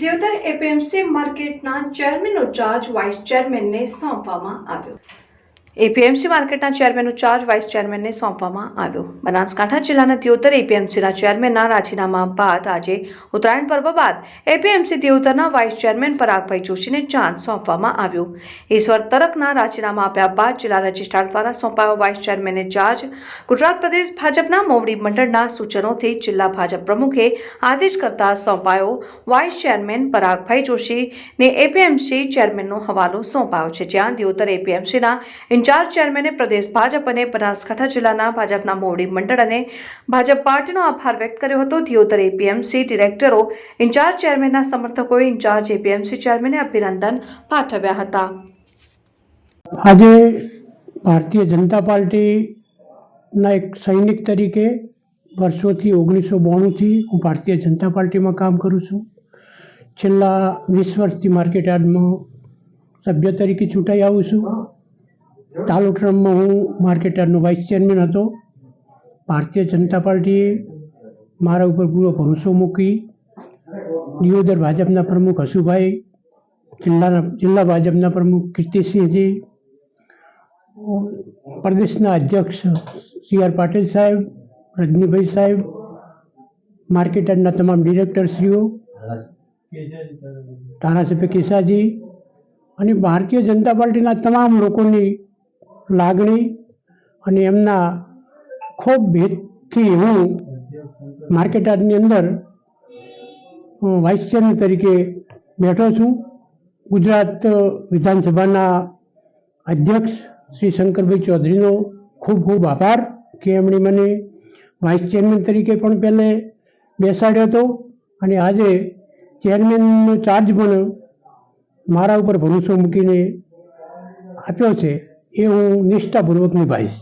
Deodhar APMC માર્કેટના ચેરમેનનો charge vice ચેરમેનને સોંપવામાં આવ્યો. એપીએમસી માર્કેટના ચેરમેનનો ચાર્જ વાઇસ ચેરમેનને સોંપવામાં આવ્યો. બનાસકાંઠા જિલ્લાના દિયોદર એપીએમસીના ચેરમેનના રાજીનામા બાદ આજે ઉત્તરાયણ પર્વ બાદ એપીએમસી દિયોદરના વાઇસ ચેરમેન પરાગભાઈ જોશીને ચાર્જ સોંપવામાં આવ્યો. ઈશ્વર તરકના રાજીનામા આપ્યા બાદ જિલ્લા રજિસ્ટ્રાર દ્વારા સોંપાયો વાઇસ ચેરમેનને ચાર્જ ગુજરાત પ્રદેશ ભાજપના મોવડી મંડળના સૂચનોથી જિલ્લા ભાજપ પ્રમુખે આદેશ કરતા સોંપાયો વાઇસ ચેરમેન પરાગભાઈ જોશીને એપીએમસી ચેરમેનનો હવાલો સોંપાયો છે. જ્યાં દિયોદર એપીએમસીના ઇન્ચાર્જ ચેરમેને પ્રદેશ ભાજપ અને બનાસકાંઠા જિલ્લાના ભાજપના મોવડી મંડળ અને ભાજપ પાર્ટીનો આભાર વ્યક્ત કર્યો હતો. દિયોદર એપીએમસી ડિરેક્ટરો ઇન્ચાર્જ ચેરમેનના સમર્થકોએ ઇન્ચાર્જ એપીએમસી ચેરમેને અભિનંદન પાઠવ્યા હતા. આજે ભારતીય જનતા પાર્ટીના એક સૈનિક તરીકે વર્ષોથી ઓગણીસો બોણુંથી હું ભારતીય જનતા પાર્ટીમાં કામ કરું છું. છેલ્લા વીસ વર્ષથી માર્કેટ સભ્ય તરીકે ચૂંટાઈ આવું છું. ચાલુ ટર્મમાં હું માર્કેટરનો વાઇસ ચેરમેન હતો. ભારતીય જનતા પાર્ટીએ મારા ઉપર પૂરો ભરોસો મૂકી. દિયોદર ભાજપના પ્રમુખ હસુભાઈ, જિલ્લાના, જિલ્લા ભાજપના પ્રમુખ કીર્તિસિંહજી, પ્રદેશના અધ્યક્ષ સી આર પાટીલ સાહેબ, રજનીભાઈ સાહેબ માર્કેટરના તમામ ડિરેક્ટરશ્રીઓ, ધારાસભ્ય કેસાજી અને ભારતીય જનતા પાર્ટીના તમામ લોકોની લાગણી અને એમના ખૂબ ભેદથી હું માર્કેટની અંદર અ, વાઇસ ચેરમેન તરીકે બેઠો છું. ગુજરાત વિધાનસભાના અધ્યક્ષ શ્રી શંકરભાઈ ચૌધરીનો ખૂબ ખૂબ આભાર કે એમણે મને વાઇસ ચેરમેન તરીકે પણ પહેલે બેસાડ્યો હતો અને આજે ચેરમેનનો ચાર્જ પણ મારા ઉપર ભરોસો મૂકીને આપ્યો છે. eu neste tabuleiro me vais.